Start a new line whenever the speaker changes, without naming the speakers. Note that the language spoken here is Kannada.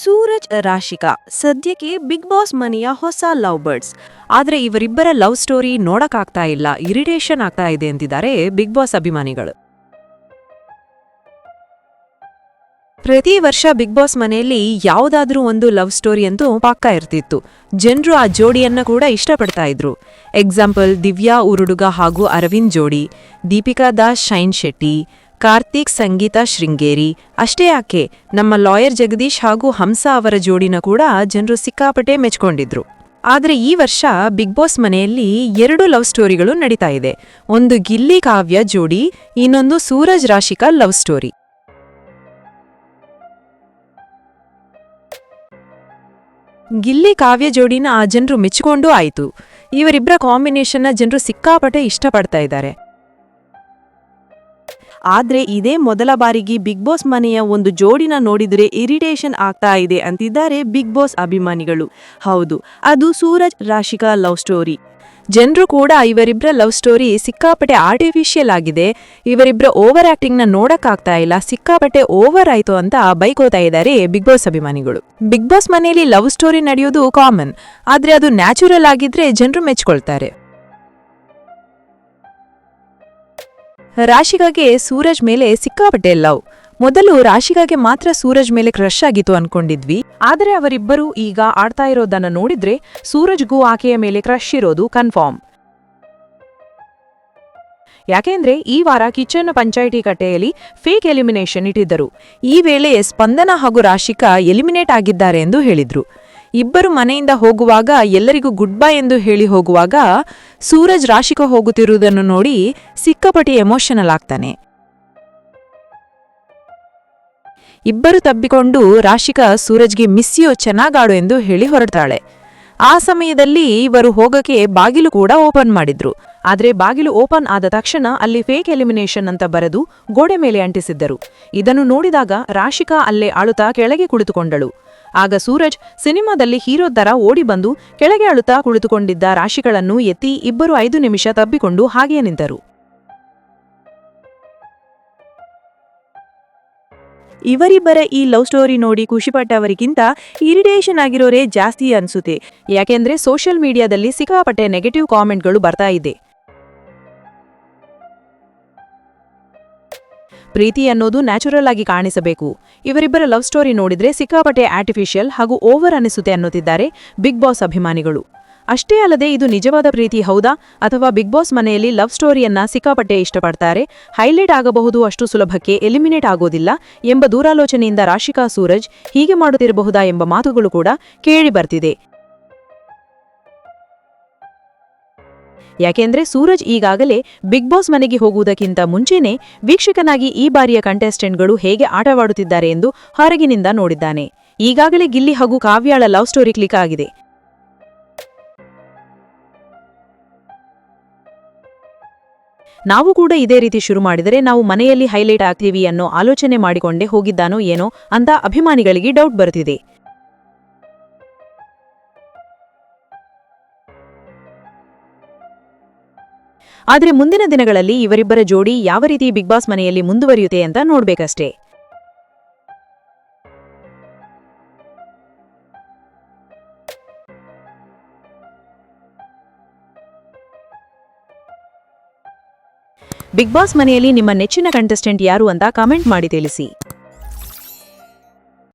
ಸೂರಜ್ ರಾಶಿಕಾ ಸದ್ಯಕ್ಕೆ ಬಿಗ್ ಬಾಸ್ ಮನೆಯ ಹೊಸ ಲವ್ ಬರ್ಡ್ಸ್. ಆದರೆ ಇವರಿಬ್ಬರ ಲವ್ ಸ್ಟೋರಿ ನೋಡಕ್ಕಾಗ್ತಾ ಇಲ್ಲ, ಇರಿಟೇಷನ್ ಆಗ್ತಾ ಇದೆ ಅಂತಿದ್ದಾರೆ ಬಿಗ್ ಬಾಸ್ ಅಭಿಮಾನಿಗಳು. ಪ್ರತಿ ವರ್ಷ ಬಿಗ್ ಬಾಸ್ ಮನೆಯಲ್ಲಿ ಯಾವುದಾದ್ರೂ ಒಂದು ಲವ್ ಸ್ಟೋರಿ ಅಂತೂ ಪಕ್ಕ ಇರ್ತಿತ್ತು. ಜನರು ಆ ಜೋಡಿಯನ್ನ ಕೂಡ ಇಷ್ಟಪಡ್ತಾ ಇದ್ರು. ಎಕ್ಸಾಂಪಲ್ ದಿವ್ಯಾ, ಉರುಡುಗ ಹಾಗೂ ಅರವಿಂದ್ ಜೋಡಿ, ದೀಪಿಕಾ ದಾಸ್, ಶೈನ್ ಶೆಟ್ಟಿ ಕಾರ್ತಿಕ್ ಸಂಗೀತ ಶೃಂಗೇರಿ. ಅಷ್ಟೇ ಯಾಕೆ, ನಮ್ಮ ಲಾಯರ್ ಜಗದೀಶ್ ಹಾಗೂ ಹಂಸ ಅವರ ಜೋಡಿನ ಕೂಡ ಜನರು ಸಿಕ್ಕಾಪಟ್ಟೆ ಮೆಚ್ಕೊಂಡಿದ್ರು. ಆದರೆ ಈ ವರ್ಷ ಬಿಗ್ ಬಾಸ್ ಮನೆಯಲ್ಲಿ ಎರಡು ಲವ್ ಸ್ಟೋರಿಗಳು ನಡೀತಾ ಇದೆ. ಒಂದು ಗಿಲ್ಲಿ ಕಾವ್ಯ ಜೋಡಿ, ಇನ್ನೊಂದು ಸೂರಜ್ ರಾಶಿಕಾ ಲವ್ ಸ್ಟೋರಿ. ಗಿಲ್ಲಿ ಕಾವ್ಯ ಜೋಡಿನ ಆ ಜನರು ಮೆಚ್ಚಿಕೊಂಡು ಆಯಿತು. ಇವರಿಬ್ಬರ ಕಾಂಬಿನೇಷನ್ನ ಜನರು ಸಿಕ್ಕಾಪಟ್ಟೆ ಇಷ್ಟಪಡ್ತಾ ಇದ್ದಾರೆ. ಆದ್ರೆ ಇದೇ ಮೊದಲ ಬಾರಿಗೆ ಬಿಗ್ ಬಾಸ್ ಮನೆಯ ಒಂದು ಜೋಡಿನ ನೋಡಿದ್ರೆ ಇರಿಟೇಷನ್ ಆಗ್ತಾ ಇದೆ ಅಂತಿದ್ದಾರೆ ಬಿಗ್ ಬಾಸ್ ಅಭಿಮಾನಿಗಳು. ಹೌದು, ಅದು ಸೂರಜ್ ರಾಶಿಕಾ ಲವ್ ಸ್ಟೋರಿ ಜನರು ಕೂಡ ಇವರಿಬ್ಬರ ಲವ್ ಸ್ಟೋರಿ ಸಿಕ್ಕಾಪಟ್ಟೆ ಆರ್ಟಿಫಿಷಿಯಲ್ ಆಗಿದೆ. ಇವರಿಬ್ಬರ ಓವರ್ ಆಕ್ಟಿಂಗ್ನ ನೋಡಕ್ಕಾಗ್ತಾ ಇಲ್ಲ, ಸಿಕ್ಕಾಪಟ್ಟೆ ಓವರ್ ಆಯ್ತು ಅಂತ ಬೈಕೋತಾ ಇದ್ದಾರೆ ಬಿಗ್ ಬಾಸ್ ಅಭಿಮಾನಿಗಳು. ಬಿಗ್ ಬಾಸ್ ಮನೆಯಲ್ಲಿ ಲವ್ ಸ್ಟೋರಿ ನಡೆಯೋದು ಕಾಮನ್ ಆದರೆ ಅದು ನ್ಯಾಚುರಲ್ ಆಗಿದ್ರೆ ಜನರು ಮೆಚ್ಕೊಳ್ತಾರೆ. ರಾಶಿಕಾಗೆ ಸೂರಜ್ ಮೇಲೆ ಸಿಕ್ಕಾಪಟ್ಟೆ ಲವ್. ಮೊದಲು ರಾಶಿಗಾಗೆ ಮಾತ್ರ ಸೂರಜ್ ಮೇಲೆ ಕ್ರಶ್ ಆಗಿತ್ತು ಅನ್ಕೊಂಡಿದ್ವಿ. ಆದರೆ ಅವರಿಬ್ಬರು ಈಗ ಆಡ್ತಾ ಇರೋದನ್ನ ನೋಡಿದ್ರೆ ಸೂರಜ್ಗೂ ಆಕೆಯ ಮೇಲೆ ಕ್ರಶ್ ಇರೋದು ಕನ್ಫರ್ಮ್ ಯಾಕೆಂದ್ರೆ ಈ ವಾರ ಕಿಚನ್ ಪಂಚಾಯಿತಿ ಕಟ್ಟೆಯಲ್ಲಿ ಫೇಕ್ ಎಲಿಮಿನೇಷನ್ ಇಟ್ಟಿದ್ದರು. ಈ ವೇಳೆ ಸ್ಪಂದನ ಹಾಗೂ ರಾಶಿಕಾ ಎಲಿಮಿನೇಟ್ ಆಗಿದ್ದಾರೆ ಎಂದು ಹೇಳಿದ್ರು. ಇಬ್ಬರು ಮನೆಯಿಂದ ಹೋಗುವಾಗ ಎಲ್ಲರಿಗೂ ಗುಡ್ ಬೈ ಎಂದು ಹೇಳಿ ಹೋಗುವಾಗ ಸೂರಜ್ ರಾಶಿಕಾ ಹೋಗುತ್ತಿರುವುದನ್ನು ನೋಡಿ ಸಿಕ್ಕಪಟಿ ಎಮೋಷನಲ್ ಆಗ್ತಾನೆ. ಇಬ್ಬರು ತಬ್ಬಿಕೊಂಡು ರಾಶಿಕಾ ಸೂರಜ್ಗೆ ಮಿಸ್ಸಿಯೋ ಚೆನ್ನಾಗಾಡು ಎಂದು ಹೇಳಿ ಹೊರಡ್ತಾಳೆ. ಆ ಸಮಯದಲ್ಲಿ ಇವರು ಹೋಗಕ್ಕೆ ಬಾಗಿಲು ಕೂಡ ಓಪನ್ ಮಾಡಿದ್ರು. ಆದ್ರೆ ಬಾಗಿಲು ಓಪನ್ ಆದ ತಕ್ಷಣ ಅಲ್ಲಿ ಫೇಕ್ ಎಲಿಮಿನೇಷನ್ ಅಂತ ಬರೆದು ಗೋಡೆ ಮೇಲೆ ಅಂಟಿಸಿದ್ದರು. ಇದನ್ನು ನೋಡಿದಾಗ ರಾಶಿಕಾ ಅಲ್ಲೇ ಅಳುತ್ತಾ ಕೆಳಗೆ ಕುಳಿತುಕೊಂಡಳು. ಆಗ ಸೂರಜ್ ಸಿನಿಮಾದಲ್ಲಿ ಹೀರೋ ತರ ಓಡಿ ಬಂದು ಕೆಳಗೆ ಅಳುತ್ತಾ ಕುಳಿತುಕೊಂಡಿದ್ದ ರಾಶಿಗಳನ್ನು ಎತ್ತಿ ಇಬ್ಬರು ಐದು ನಿಮಿಷ ತಬ್ಬಿಕೊಂಡು ಹಾಗೆಯೇ ನಿಂತರು. ಇವರಿಬ್ಬರ ಈ ಲವ್ ಸ್ಟೋರಿ ನೋಡಿ ಖುಷಿಪಟ್ಟವರಿಗಿಂತ ಇರಿಟೇಷನ್ ಆಗಿರೋರೇ ಜಾಸ್ತಿ ಅನ್ಸುತ್ತೆ. ಯಾಕೆಂದ್ರೆ ಸೋಷಿಯಲ್ ಮೀಡಿಯಾದಲ್ಲಿ ಸಿಕ್ಕಾಪಟ್ಟೆ ನೆಗೆಟಿವ್ ಕಾಮೆಂಟ್ಗಳು ಬರ್ತಾ ಇದೆ. ಪ್ರೀತಿ ಅನ್ನೋದು ನ್ಯಾಚುರಲ್ ಆಗಿ ಕಾಣಿಸಬೇಕು. ಇವರಿಬ್ಬರ ಲವ್ ಸ್ಟೋರಿ ನೋಡಿದ್ರೆ ಸಿಕ್ಕಾಪಟ್ಟೆ ಆರ್ಟಿಫಿಷಿಯಲ್ ಹಾಗೂ ಓವರ್ ಅನಿಸುತ್ತೆ ಅನ್ನುತ್ತಿದ್ದಾರೆ ಬಿಗ್ ಬಾಸ್ ಅಭಿಮಾನಿಗಳು. ಅಷ್ಟೇ ಅಲ್ಲದೆ ಇದು ನಿಜವಾದ ಪ್ರೀತಿ ಹೌದಾ? ಅಥವಾ ಬಿಗ್ ಬಾಸ್ ಮನೆಯಲ್ಲಿ ಲವ್ ಸ್ಟೋರಿಯನ್ನ ಸಿಕ್ಕಾಪಟ್ಟೆ ಇಷ್ಟಪಡ್ತಾರೆ? ಹೈಲೈಟ್ ಆಗಬಹುದು ಅಷ್ಟು ಸುಲಭಕ್ಕೆ ಎಲಿಮಿನೇಟ್ ಆಗೋದಿಲ್ಲ ಎಂಬ ದೂರಾಲೋಚನೆಯಿಂದ ರಾಶಿಕಾ ಸೂರಜ್ ಹೀಗೆ ಮಾಡುತ್ತಿರಬಹುದಾ ಎಂಬ ಮಾತುಗಳು ಕೂಡ ಕೇಳಿ ಬರ್ತಿದೆ. ಯಾಕೆಂದ್ರೆ ಸೂರಜ್ ಈಗಾಗಲೇ ಬಿಗ್ ಬಾಸ್ ಮನೆಗೆ ಹೋಗುವುದಕ್ಕಿಂತ ಮುಂಚೆನೇ ವೀಕ್ಷಕನಾಗಿ ಈ ಬಾರಿಯ ಕಂಟೆಸ್ಟೆಂಟ್ಗಳು ಹೇಗೆ ಆಟವಾಡುತ್ತಿದ್ದಾರೆ ಎಂದು ಹೊರಗಿನಿಂದ ನೋಡಿದ್ದಾನೆ. ಈಗಾಗಲೇ ಗಿಲ್ಲಿ ಹಾಗೂ ಕಾವ್ಯಾಳ ಲವ್ ಸ್ಟೋರಿ ಕ್ಲಿಕ್ ಆಗಿದೆ. ನಾವು ಕೂಡ ಇದೇ ರೀತಿ ಶುರು ಮಾಡಿದರೆ ನಾವು ಮನೆಯಲ್ಲಿ ಹೈಲೈಟ್ ಆಗ್ತೀವಿ ಅನ್ನೋ ಆಲೋಚನೆ ಮಾಡಿಕೊಂಡೇ ಹೋಗಿದ್ದಾನೋ ಏನೋ ಅಂತ ಅಭಿಮಾನಿಗಳಿಗೆ ಡೌಟ್ ಬರುತ್ತಿದೆ. ಆದರೆ ಮುಂದಿನ ದಿನಗಳಲ್ಲಿ ಇವರಿಬ್ಬರ ಜೋಡಿ ಯಾವ ರೀತಿ ಬಿಗ್ ಬಾಸ್ ಮನೆಯಲ್ಲಿ ಮುಂದುವರಿಯುತ್ತೆ ಅಂತ ನೋಡ್ಬೇಕಷ್ಟೇ. ಬಿಗ್ ಬಾಸ್ ಮನೆಯಲ್ಲಿ ನಿಮ್ಮ ನೆಚ್ಚಿನ ಕಂಟೆಸ್ಟೆಂಟ್ ಯಾರು ಅಂತ ಕಾಮೆಂಟ್ ಮಾಡಿ ತಿಳಿಸಿ.